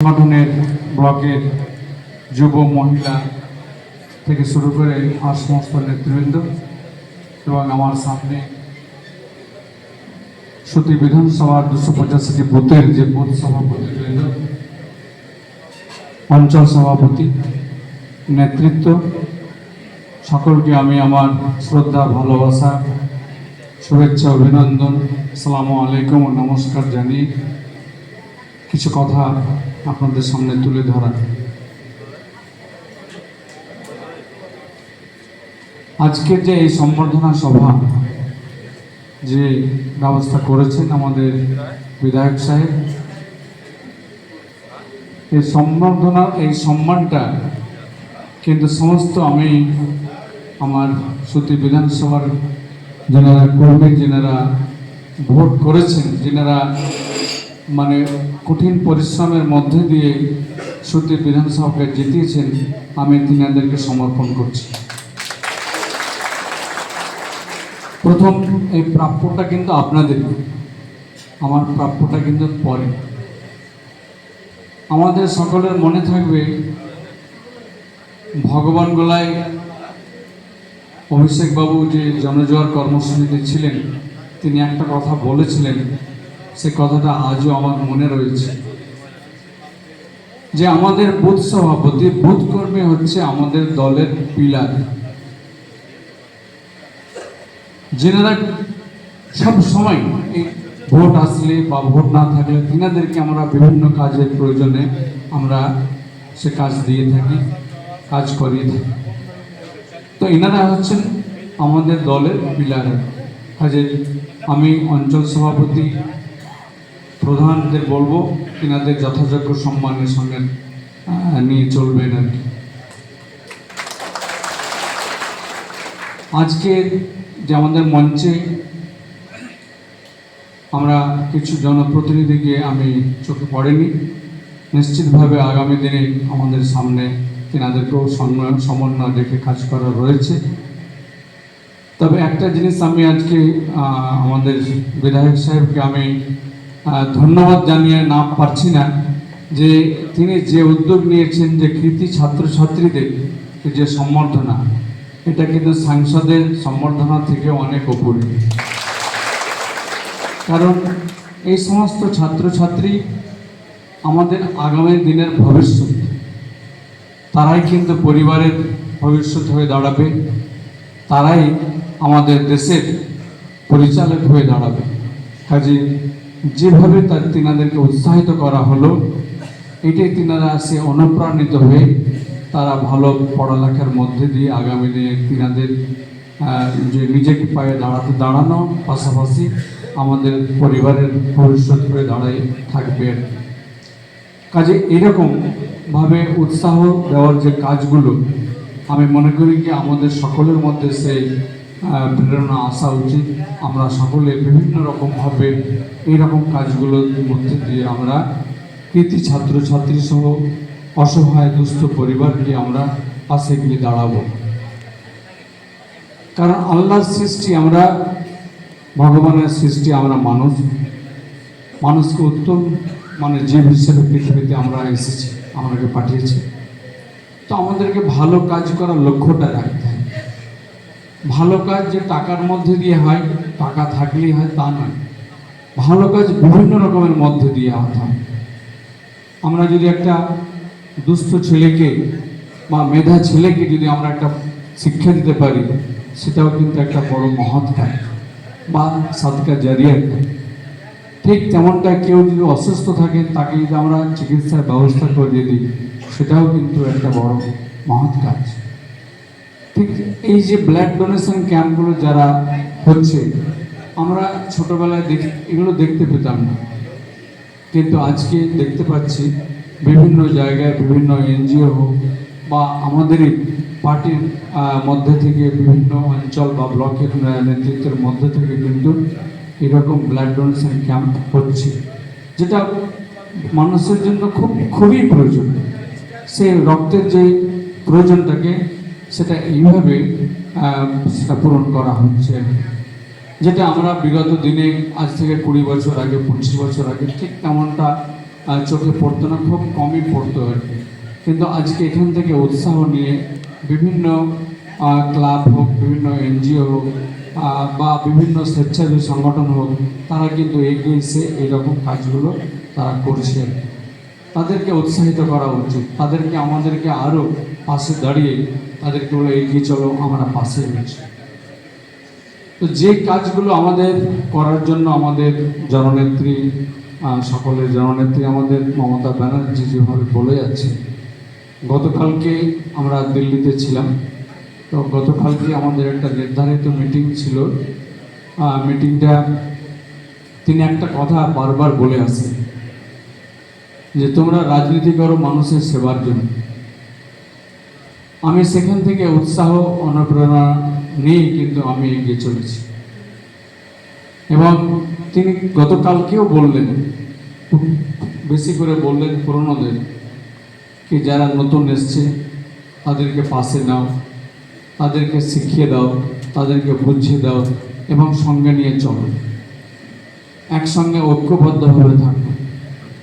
সংগঠনের ব্লকের যুব মহিলা থেকে শুরু করে আর সমস্ত নেতৃবৃন্দ এবং আমার সামনে সতী বিধানসভার দুশো পঁচাশিটি বুথের যে বুথ সভাপতিবৃন্দ অঞ্চল সভাপতি, নেতৃত্ব, সকলকে আমি আমার শ্রদ্ধা, ভালোবাসা, শুভেচ্ছা, অভিনন্দন আসসালামু আলাইকুম নমস্কার জানিয়ে কিছু কথা আপনাদের সামনে তুলে ধরা। আজকের যে এই সম্বর্ধনা সভা যে ব্যবস্থা করেছেন আমাদের বিধায়ক সাহেব, এই সম্বর্ধনা, এই সম্মানটা কিন্তু সমস্ত আমি আমার সতী বিধানসভার যেনারা কর্মী যেনারা ভোট করেছেন যেনারা মানে কঠিন পরিশ্রমের মধ্যে দিয়ে সত্যি বিধানসভাকে জিতিয়েছেন আমি তিনাদেরকে সমর্পণ করছি। প্রথম এই প্রাপ্যটা কিন্তু আপনাদের। আমার প্রাপ্যটা কিন্তু পরে। আমাদের সকলের মনে থাকবে ভগবান গোলায় অভিষেকবাবু যে জনজোয়ার কর্মসূচিতে ছিলেন, তিনি একটা কথা বলেছিলেন সে কথাটা আজও আমার মনে রয়েছে। যে আমাদের বুথ সভাপতি, বুথ কর্মী হচ্ছে আমাদের দলের পিলার। যেনারা সব সময় ভোট আসলে বা ভোট না থাকলে তিনাদেরকে আমরা বিভিন্ন কাজের প্রয়োজনে আমরা সে কাজ দিয়ে থাকি, কাজ করিয়ে থাকি। তো এনারা হচ্ছেন আমাদের দলের পিলার। কাজে আমি অঞ্চল সভাপতি প্রধানদের বলব, তিনাদের যথাযোগ্য সম্মানের সঙ্গে নিয়ে চলবেন আর কি। আজকে যে আমাদের মঞ্চে আমরা কিছু জনপ্রতিনিধিকে আমি চোখে পড়েনি, নিশ্চিতভাবে আগামী দিনে আমাদের সামনে তিনাদেরকেও সম্মান, সমন্বয় রেখে কাজ করা রয়েছে। তবে একটা জিনিস আমি আজকে আমাদের বিধায়ক সাহেবকে আমি ধন্যবাদ জানিয়ে না পারছি না, যে তিনি যে উদ্যোগ নিয়েছেন যে কৃতি ছাত্রছাত্রীদের যে সম্বর্ধনা, এটা কিন্তু সাংসদের সম্বর্ধনা থেকে অনেক উপরে। কারণ এই সমস্ত ছাত্রছাত্রী আমাদের আগামী দিনের ভবিষ্যৎ, তারাই কিন্তু পরিবারের ভবিষ্যৎ হয়ে দাঁড়াবে, তারাই আমাদের দেশের পরিচালক হয়ে দাঁড়াবে। কাজে যেভাবে তার তিনাদেরকে উৎসাহিত করা হলো, এটাই তিনারা সে অনুপ্রাণিত হয়ে তারা ভালো পড়ালেখার মধ্যে দিয়ে আগামী দিনে তিনাদের যে নিজেকে পায়ে দাঁড়াতে দাঁড়ানো পাশাপাশি আমাদের পরিবারের ভবিষ্যৎ হয়ে দাঁড়াই থাকবে। কাজে এরকমভাবে উৎসাহ দেওয়ার যে কাজগুলো, আমি মনে করি কি আমাদের সকলের মধ্যে সেই প্রেরণা আসা উচিত। আমরা সকলে বিভিন্ন রকমভাবে এইরকম কাজগুলোর মধ্যে দিয়ে আমরা কৃতি ছাত্রছাত্রী সহ অসহায় দুস্থ পরিবারকে আমরা পাশে গিয়ে দাঁড়াবো। কারণ আল্লাহর সৃষ্টি আমরা, ভগবানের সৃষ্টি আমরা মানুষ। মানুষকে উত্তম মানে জীব হিসেবে পৃথিবীতে আমরা এসেছি, আমাদেরকে পাঠিয়েছি। তো আমাদেরকে ভালো কাজ করার লক্ষ্যটা রাখতে ভালো কাজ যে টাকার মধ্যে দিয়ে হয়, টাকা থাকলেই হয় তা নয়। ভালো কাজ বিভিন্ন রকমের মধ্যে দিয়ে হয়। আমরা যদি একটা দুস্থ ছেলেকে বা মেধা ছেলেকে যদি আমরা একটা শিক্ষা দিতে পারি, সেটাও কিন্তু একটা বড় মহৎ কাজ বা সাদকা জারিয়া কাজ ঠিক তেমনটা কেউ যদি অসুস্থ থাকে, তাকে যদি আমরা চিকিৎসার ব্যবস্থা করে দিই, সেটাও কিন্তু একটা বড় মহৎ কাজ। ঠিক এই যে ব্লাড ডোনেশন ক্যাম্পগুলো যারা হচ্ছে, আমরা ছোটবেলায় দেখ, এগুলো দেখতে পেতাম না। কিন্তু আজকে দেখতে পাচ্ছি বিভিন্ন জায়গায় বিভিন্ন এনজিও হোক বা আমাদেরই পার্টির মধ্যে থেকে বিভিন্ন অঞ্চল বা ব্লকের নেতৃত্বের মধ্যে থেকে কিন্তু এরকম ব্লাড ডোনেশন ক্যাম্প হচ্ছে, যেটা মানুষের জন্য খুব, খুবই প্রয়োজন। সে রক্তের যে প্রয়োজনটাকে সেটা এইভাবে সেটা পূরণ করা হচ্ছে যেটা আমরা বিগত দিনে, আজ থেকে কুড়ি বছর আগে, পঁচিশ বছর আগে ঠিক তেমনটা চোখে পড়তো না, খুব কমই পড়তো আর কি কিন্তু আজকে এখান থেকে উৎসাহ নিয়ে বিভিন্ন ক্লাব হোক, বিভিন্ন এনজিও হোক বা বিভিন্ন স্বেচ্ছাসেবী সংগঠন হোক, তারা কিন্তু এগিয়ে এসে এইরকম কাজগুলো তারা করছে। তাদেরকে উৎসাহিত করা উচিত। তাদেরকে আমাদেরকে আরও পাশে দাঁড়িয়ে তাদেরকে বলে, এগিয়ে চলো, আমরা পাশে রয়েছি। তো যে কাজগুলো আমাদের করার জন্য আমাদের জননেত্রী সকলের জননেত্রী আমাদের মমতা ব্যানার্জি যেভাবে বলে যাচ্ছে, গতকালকে আমরা দিল্লিতে ছিলাম। তো গতকালকে আমাদের একটা নির্ধারিত মিটিং ছিল। মিটিংটা তিনি একটা কথা বারবার বলে আসেন যে তোমরা রাজনীতি করো মানুষের সেবার জন্য। আমি সেখান থেকে উৎসাহ, অনুপ্রেরণা নিয়ে কিন্তু আমি এগিয়ে চলেছি। এবং তিনি গতকালকেও বললেন বেশি করে বললেন পুরনোদের কি যারা নতুন এসছে, তাদেরকে পাশে নাও, তাদেরকে শিখিয়ে দাও, তাদেরকে বুঝিয়ে দাও এবং সঙ্গে নিয়ে চলো। একসঙ্গে ঐক্যবদ্ধভাবে থাকো।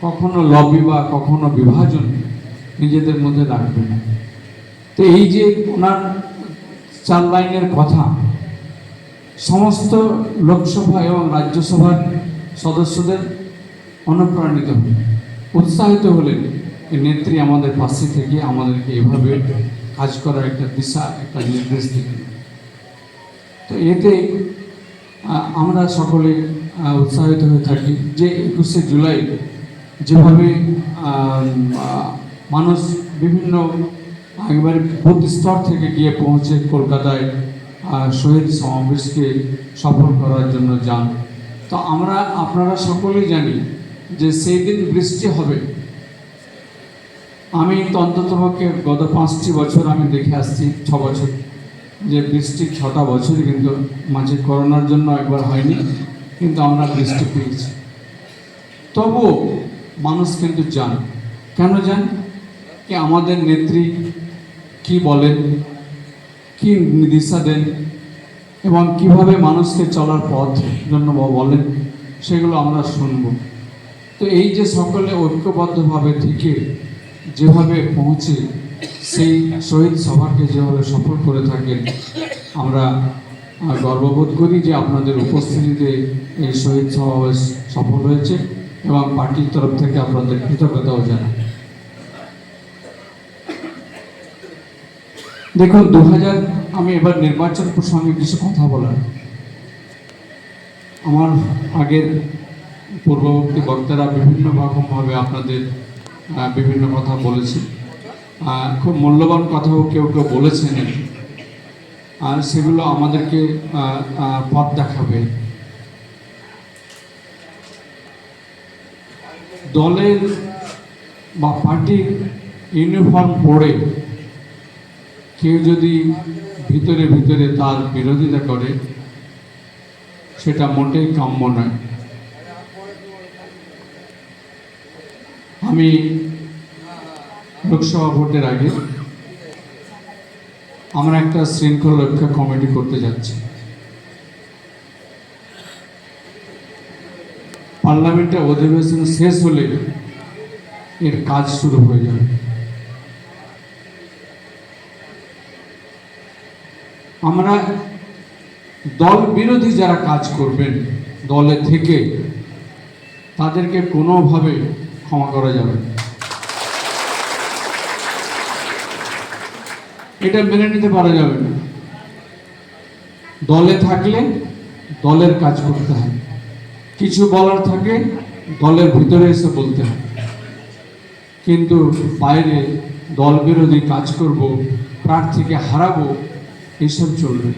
কখনো লবি বা কখনো বিভাজন নিজেদের মধ্যে রাখবে না। তো এই যে ওনার চার লাইনের কথা, সমস্ত লোকসভা এবং রাজ্যসভার সদস্যদের অনুপ্রাণিত হলেন, উৎসাহিত হলেন এই নেত্রী আমাদের পাশে থেকে আমাদেরকে এভাবে কাজ করার একটা দিশা, একটা নির্দেশ দিলেন। তো এতে আমরা সকলে উৎসাহিত হয়ে থাকি যে একুশে জুলাই যেভাবে মানুষ বিভিন্ন, একেবারে বুথ স্তর থেকে গিয়ে পৌঁছে কলকাতায় শহীদ সমাবেশকে সফল করার জন্য যান। তো আমরা, আপনারা সকলেই জানি যে সেই দিন বৃষ্টি হবে। আমি অন্ততপক্ষে গত পাঁচটি বছর আমি দেখে আসছি, ছ বছর। যে বৃষ্টি ছটা বছর কিন্তু মাঝে করোনার জন্য একবার হয়নি, কিন্তু আমরা বৃষ্টি পেয়েছি। তবুও মানুষ কিন্তু যান কেন যান কি আমাদের নেত্রী কি বলেন? কি দিশা দেন? এবং কীভাবে মানুষকে চলার পথ জন্য বলেন? সেগুলো আমরা শুনব। তো এই যে সকলে ঐক্যবদ্ধভাবে থেকে যেভাবে পৌঁছে, সেই শহীদ সভাকে যেভাবে সফল করে থাকেন, আমরা গর্ববোধ করি যে আপনাদের উপস্থিতিতে এই শহীদ সমাবেশ সফল হয়েছে। এবং পার্টির তরফ থেকে আপনাদের কৃতজ্ঞতাও জানাই। দেখুন দু হাজার আমি এবার নির্বাচন প্রসঙ্গে কিছু কথা বলার। আমার আগের পূর্ববর্তী বক্তারা বিভিন্ন রকমভাবে আপনাদের বিভিন্ন কথা বলেছে খুব মূল্যবান কথাও কেউ কেউ বলেছেন। আর সেগুলো আমাদেরকে পথ দেখাবে। দলের বা পার্টির ইউনিফর্ম পরে কেউ যদি ভিতরে ভিতরে তার বিরোধিতা করে, সেটা মোটেই কাম্য নয়। আমি লোকসভা ভোটের আগে আমরা একটা শৃঙ্খল রক্ষা কমিটি করতে যাচ্ছি। পার্লামেন্টের অধিবেশন শেষ হলে এর কাজ শুরু হয়ে যাবে। আমরা দল বিরোধী যারা কাজ করবেন দলে থেকে, তাদেরকে কোনোভাবে ক্ষমা করা যাবে। এটা মেনে নিতে পারা যাবে না। দলে থাকলে দলের কাজ করতে হয়। কিছু বলার থাকে, দলের ভিতরে এসে বলতে হয় কিন্তু বাইরে দল বিরোধী কাজ করব, প্রার্থীকে হারাবো, এসব চলবে।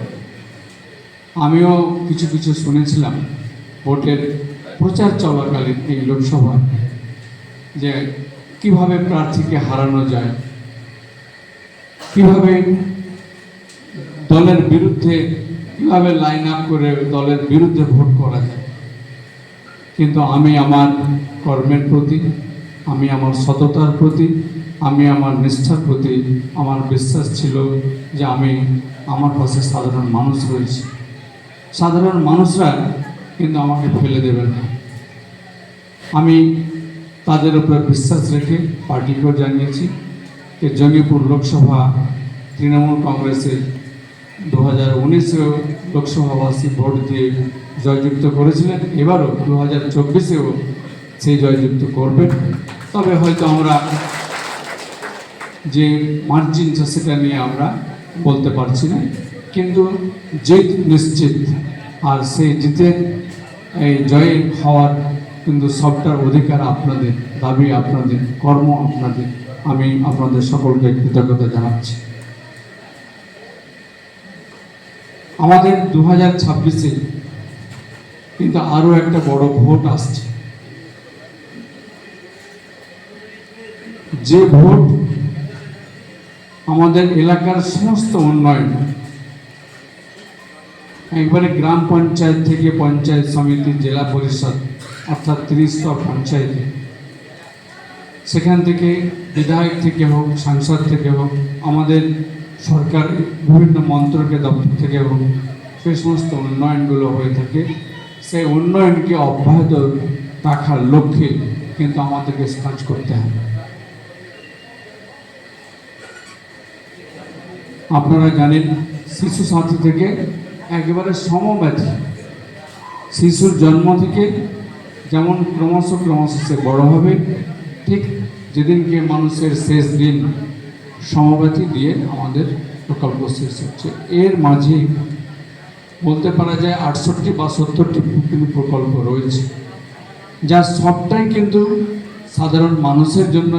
আমিও কিছু কিছু শুনেছিলাম, ভোটের প্রচার চলাকালীন এই লোকসভায়, যে কীভাবে প্রার্থীকে হারানো যায়, কীভাবে দলের বিরুদ্ধে, কীভাবে লাইন আপ করে দলের বিরুদ্ধে ভোট করা যায় কিন্তু আমি আমার কর্মের প্রতি, আমি আমার সততার প্রতি, আমি আমার নিষ্ঠার প্রতি আমার বিশ্বাস ছিল যে আমি আমার পাশে সাধারণ মানুষ রয়েছে। সাধারণ মানুষরা কিন্তু আমাকে ফেলে দেবে না। আমি তাদের উপরে বিশ্বাস রেখে পার্টিকেও জানিয়েছি যে জঙ্গিপুর লোকসভা তৃণমূল কংগ্রেসের দু হাজার উনিশেও লোকসভাবাসী ভোট দিয়ে জয়যুক্ত করেছিলেন। এবারও দু হাজার চব্বিশেও সেই জয়যুক্ত করবেন। তবে হয়তো আমরা যে মার্জিনটা সেটা নিয়ে আমরা বলতে পারছি না। কিন্তু জিত নিশ্চিত। আর সেই জিতের এই জয় হওয়ার কিন্তু সবটার অধিকার আপনাদের, দাবি আপনাদের, কর্ম আপনাদের। আমি আপনাদের সকলকে কৃতজ্ঞতা জানাচ্ছি। আমাদের দু হাজার ছাব্বিশে কিন্তু আরও একটা বড় ভোট আসছে। যে ভোট আমাদের এলাকার সমস্ত উন্নয়ন, একবারে গ্রাম পঞ্চায়েত থেকে পঞ্চায়েত সমিতি, জেলা পরিষদ, অর্থাৎ ত্রিস্তর পঞ্চায়েতে। সেখান থেকে বিধায়ক থেকে হোক, সাংসদ থেকে হোক, আমাদের সরকার বিভিন্ন মন্ত্রকে দপ্তর থেকে এবং সেই সমস্ত উন্নয়নগুলো হয়ে থাকে। সেই উন্নয়নকে অব্যাহত রাখার লক্ষ্যে কিন্তু আমাদেরকে কাজ করতে হবে আপনারা জানেন, শিশু সাথী থেকে একেবারে সমব্যাধি। শিশুর জন্ম থেকে যেমন ক্রমশ ক্রমশ সে বড় হবে, ঠিক যেদিনকে মানুষের শেষ দিন সমব্যাধি দিয়ে আমাদের প্রকল্প শেষ হচ্ছে। এর মাঝে বলতে পারা যায় আটষট্টি বা সত্তরটি কিন্তু প্রকল্প রয়েছে। যার সবটাই কিন্তু সাধারণ মানুষের জন্য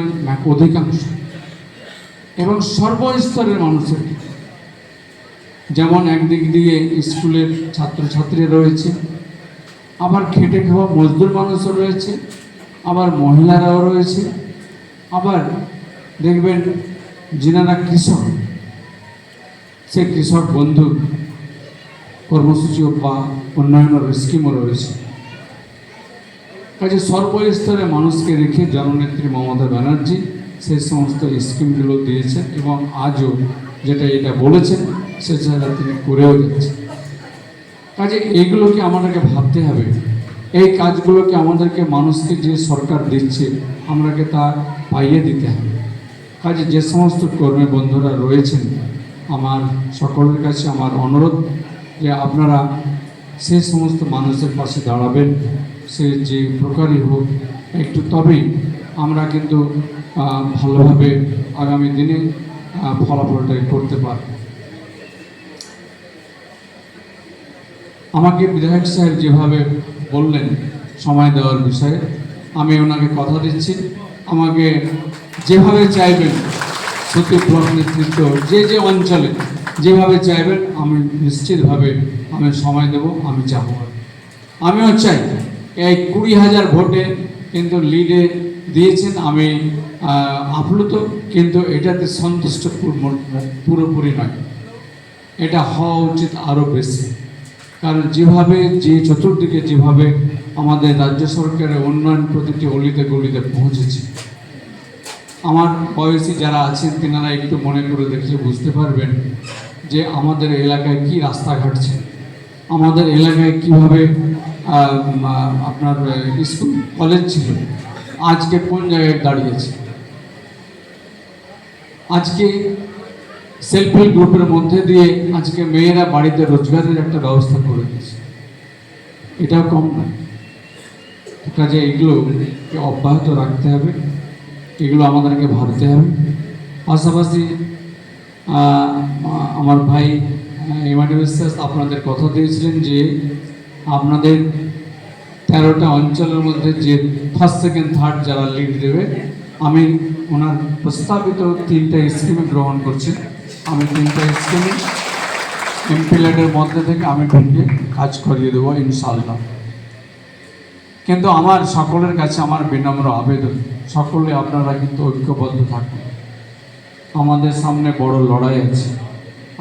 অধিকাংশ এবং সর্বস্তরের মানুষের যেমন একদিক দিয়ে স্কুলের ছাত্রছাত্রী রয়েছে, আবার খেটে খাওয়া মজদুর মানুষও রয়েছে, আবার মহিলারাও রয়েছে, আবার দেখবেন যিনারা কৃষক, সে কৃষক বন্ধু কর্মসূচিও বা উন্নয়নের স্কিমও রয়েছে। কাজে সর্বস্তরে মানুষকে রেখে জননেত্রী মমতা ব্যানার্জি সেই সমস্ত স্কিমগুলো দিয়েছেন এবং আজও যেটা এটা বলেছেন সে সেটা তিনি করেও যাচ্ছেন। কাজে এইগুলোকে আমাদেরকে ভাবতে হবে। এই কাজগুলোকে আমাদেরকে মানুষকে যে সরকার দিচ্ছে, আমরাকে তা পাইয়ে দিতে হবে। কাজে যে সমস্ত কর্মী বন্ধুরা রয়েছেন আমার সকলের কাছে আমার অনুরোধ যে আপনারা সে সমস্ত মানুষের পাশে দাঁড়াবেন সে যে প্রকারই হোক একটু তবেই আমরা কিন্তু ভালোভাবে আগামী দিনে আহ, ফলাফলটা করতে পারব। আমাকে বিধায়ক সাহেব যেভাবে বললেন সময় দেওয়ার বিষয়ে আমি ওনাকে কথা দিচ্ছি। আমাকে যেভাবে চাইবেন, সত্যি ব্লক নেতৃত্ব, যে যে অঞ্চলে যেভাবে চাইবেন, আমি নিশ্চিতভাবে আমি সময় দেব, আমি যাব। আমিও চাই এই কুড়ি হাজার ভোটে কিন্তু লিডে দিয়েছেন আমি আপ্লুত, কিন্তু এটাতে সন্তুষ্ট পুরোপুরি নয়। এটা হওয়া উচিত আরও বেশি। কারণ যেভাবে, যে চতুর্দিকে যেভাবে আমাদের রাজ্য সরকারের উন্নয়ন প্রতিটি অলিতে গলিতে পৌঁছেছে। আমার বয়সী যারা আছেন, তেনারা একটু মনে করে দেখলে বুঝতে পারবেন যে আমাদের এলাকায় কি রাস্তাঘাট ছিল আমাদের এলাকায় কীভাবে আপনার স্কুল, কলেজ ছিল, আজকে কোন জায়গায় দাঁড়িয়েছে। আজকে সেলফ গ্রুপের মধ্যে দিয়ে আজকে মেয়েরা বাড়িতে রোজগারের একটা ব্যবস্থা করে দিয়েছে। এটাও কম নয়। কাজে এগুলোকে অব্যাহত রাখতে হবে, এগুলো আমাদেরকে ভাবতে হবে। পাশাপাশি আমার ভাই ইমানি বিশ্বাস আপনাদের কথা দিয়েছিলেন যে আপনাদের তেরোটা অঞ্চলের মধ্যে যে ফার্স্ট সেকেন্ড থার্ড যারা লিড দেবে, আমি ওনার প্রস্তাবিত তিনটা স্কিমে গ্রহণ করছি। আমি তিনটা স্কিমে এমপিলেটের মধ্যে থেকে আমি ঢুকে কাজ করিয়ে দেবো ইনশাল্লাহ কিন্তু আমার সকলের কাছে আমার বিনম্র আবেদন, সকলে আপনারা কিন্তু ঐক্যবদ্ধ থাকুন। আমাদের সামনে বড় লড়াই আছে।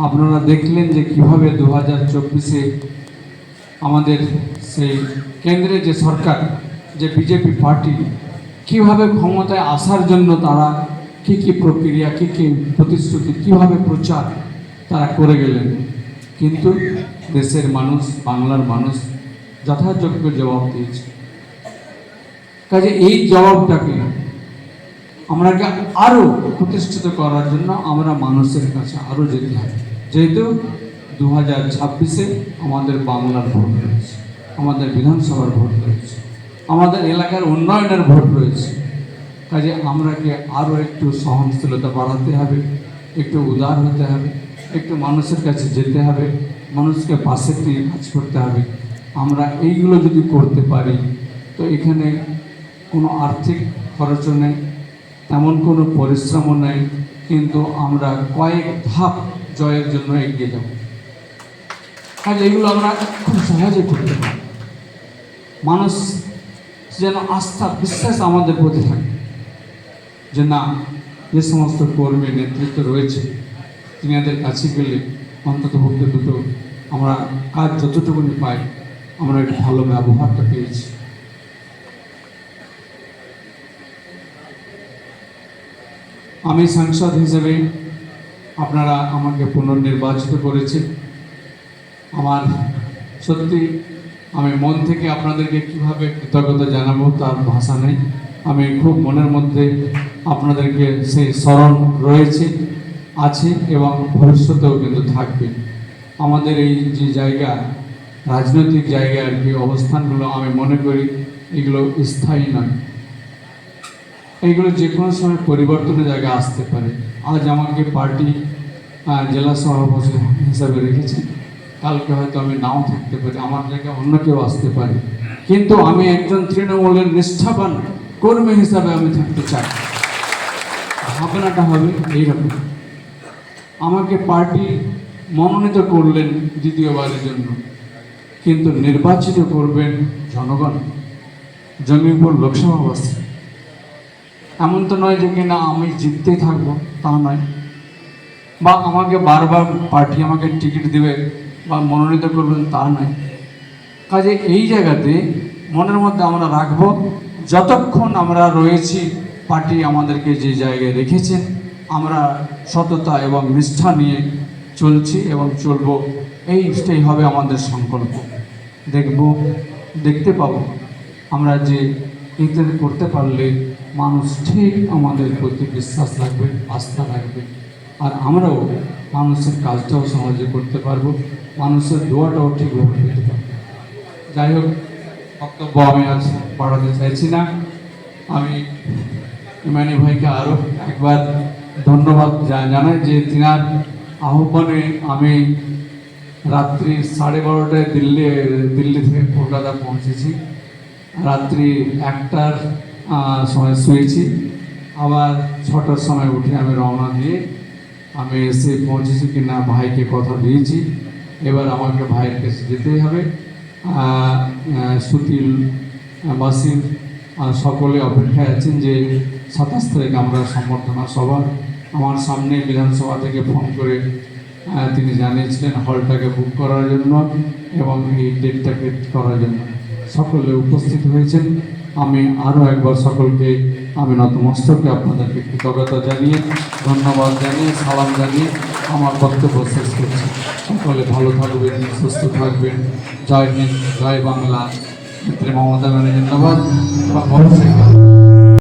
আপনারা দেখলেন যে কীভাবে দু হাজার চব্বিশে আমাদের সেই কেন্দ্রে যে সরকার, যে বিজেপি পার্টি, কীভাবে ক্ষমতায় আসার জন্য তারা কি কি প্রক্রিয়া, কি কি প্রতিশ্রুতি, কীভাবে প্রচার তারা করে গেলেন। কিন্তু দেশের মানুষ, বাংলার মানুষ যথাযোগ্য জবাব দিয়েছে। কাজে এই জবাবটাকে আমরাকে আরও প্রতিষ্ঠিত করার জন্য আমরা মানুষের কাছে আরও যেতে হবে। যেহেতু দু হাজার ছাব্বিশে আমাদের বাংলার ভোট রয়েছে, আমাদের বিধানসভার ভোট রয়েছে, আমাদের এলাকার উন্নয়নের ভোট রয়েছে। কাজে আমরাকে আরও একটু সহনশীলতা বাড়াতে হবে, একটু উদার হতে হবে, একটু মানুষের কাছে যেতে হবে, মানুষকে পাশে নিয়ে কাজ করতে হবে। আমরা এইগুলো যদি করতে পারি, তো এখানে কোনো আর্থিক খরচও নেই, তেমন কোনো পরিশ্রমও নেই, কিন্তু আমরা কয়েক ধাপ জয়ের জন্য এগিয়ে যাব। কাজে এগুলো আমরা খুব সহজে করতে পারি। মানুষ যেন আস্থা, বিশ্বাস আমাদের প্রতি থাকে যে না, যে সমস্ত কর্মী নেতৃত্ব রয়েছে তিনাদের কাছে গেলে অন্তত পক্ষে দুটো আমরা কাজ যতটুকুনি পাই, আমরা একটু ভালো ব্যবহারটা পেয়েছি। আমি সাংসদ হিসেবে আপনারা আমাকে পুনর্নির্বাচিত করেছেন। আমার সত্যি আমি মন থেকে আপনাদেরকে কীভাবে কৃতজ্ঞতা জানাব তার ভাষা নেই। আমি খুব মনের মধ্যে আপনাদেরকে সেই স্মরণ রয়েছে, আছে এবং ভবিষ্যতেও কিন্তু থাকবে। আমাদের এই যে জায়গা, রাজনৈতিক জায়গা আর কি অবস্থানগুলো আমি মনে করি, এগুলো স্থায়ী নয়। এইগুলো যে কোনো সময় পরিবর্তনের জায়গায় আসতে পারে। আজ আমাকে পার্টি জেলা সভাপতি হিসাবে রেখেছেন। কালকে হয়তো আমি নাও থাকতে পারি, আমার জায়গায় অন্য কেউ আসতে পারে। কিন্তু আমি একজন তৃণমূলের নিষ্ঠাবান কর্মী হিসাবে আমি থাকতে চাই। ভাবনাটা হবে এইরকম। আমাকে পার্টি মনোনীত করলেন দ্বিতীয়বারের জন্য, কিন্তু নির্বাচিত করবেন জনগণ। জঙ্গিপুর লোকসভা বাসী। এমন তো নয় যে কিনা আমি জিততেই থাকব, তা নয়। বা আমাকে বারবার পার্টি আমাকে টিকিট দেবে বা মনোনীত করবেন, তা নয়। কাজে এই জায়গাতে মনের মধ্যে আমরা রাখব, যতক্ষণ আমরা রয়েছি, পার্টি আমাদেরকে যে জায়গায় রেখেছেন আমরা সততা এবং নিষ্ঠা নিয়ে চলছি এবং চলবো। এইটাই হবে আমাদের সংকল্প। দেখব, দেখতে পাবো। আমরা যে ইত্যাদি করতে পারলে মানুষ ঠিক আমাদের প্রতি বিশ্বাস রাখবে, আস্থা রাখবে। আর আমরাও মানুষের কাজটাও সহজে করতে পারব, মানুষের দোয়াটাও ঠিকভাবে পেতে পারব। যাই হোক, বক্তব্য আমি আজ বাড়াতে চাইছি না। আমি ইমানি ভাইকে আরও একবার ধন্যবাদ জানাই যে তিনার আহ্বানে আমি রাত্রি সাড়ে বারোটায় দিল্লি দিল্লি থেকে কলকাতা পৌঁছেছি। রাত্রি একটার সময় শুয়েছি। আবার ছটার সময় উঠে আমি রওনা দিয়ে আমি এসে পৌঁছেছি কি না ভাইকে কথা দিয়েছি। এবার আমাকে ভাইয়ের কাছে যেতেই হবে। সুতিল বাসির সকলে অপেক্ষায় আছেন যে সাতাশ তারিখ আমরা সম্বর্ধনা সভা আমার সামনে বিধানসভা থেকে ফোন করে তিনি জানিয়েছিলেন হলটাকে বুক করার জন্য এবং এই ডেটটাকে করার জন্য। সকলে উপস্থিত হয়েছেন। আমি আরও একবার সকলকে, আমি নতমস্তকে আপনাদেরকে কৃতজ্ঞতা জানিয়ে, ধন্যবাদ জানিয়ে, সালাম জানিয়ে আমার বক্তব্য শেষ করছি। সকলে ভালো থাকবেন, সুস্থ থাকবেন। জয় হিন্দ, জয় বাংলা। নেত্রী মমতা ব্যানার্জি, ধন্যবাদ।